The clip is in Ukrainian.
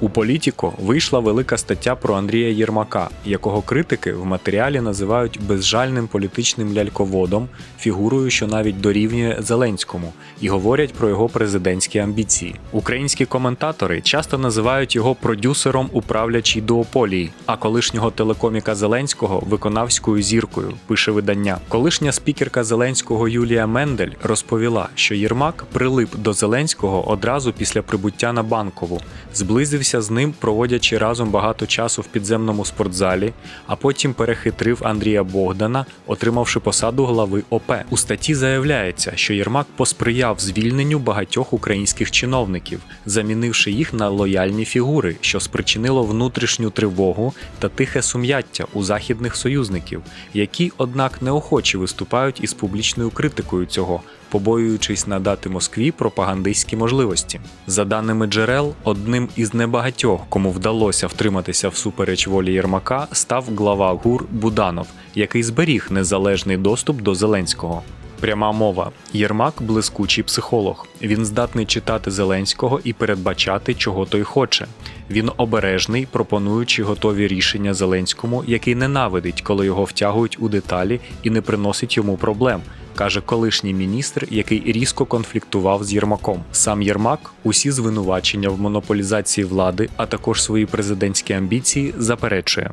У Політіко вийшла велика стаття про Андрія Єрмака, якого критики в матеріалі називають безжальним політичним ляльководом, фігурою, що навіть дорівнює Зеленському, і говорять про його президентські амбіції. Українські коментатори часто називають його продюсером у правлячій дуополії, а колишнього телекоміка Зеленського виконавською зіркою, пише видання. Колишня спікерка Зеленського Юлія Мендель розповіла, що Єрмак прилип до Зеленського одразу після прибуття на банкову, зблизився з ним, проводячи разом багато часу в підземному спортзалі, а потім перехитрив Андрія Богдана, отримавши посаду глави ОП. У статті заявляється, що Єрмак посприяв звільненню багатьох українських чиновників, замінивши їх на лояльні фігури, що спричинило внутрішню тривогу та тихе сум'яття у західних союзників, які, однак, неохоче виступають із публічною критикою цього, побоюючись надати Москві пропагандистські можливості. За даними джерел, одним із небагатьох, кому вдалося втриматися всупереч волі Єрмака, став глава ГУР Буданов, який зберіг незалежний доступ до Зеленського. Пряма мова. Єрмак блискучий психолог. Він здатний читати Зеленського і передбачати, чого той хоче. Він обережний, пропонуючи готові рішення Зеленському, який ненавидить, коли його втягують у деталі і не приносить йому проблем. Каже колишній міністр, який різко конфліктував з Єрмаком. Сам Єрмак усі звинувачення в монополізації влади, а також свої президентські амбіції заперечує.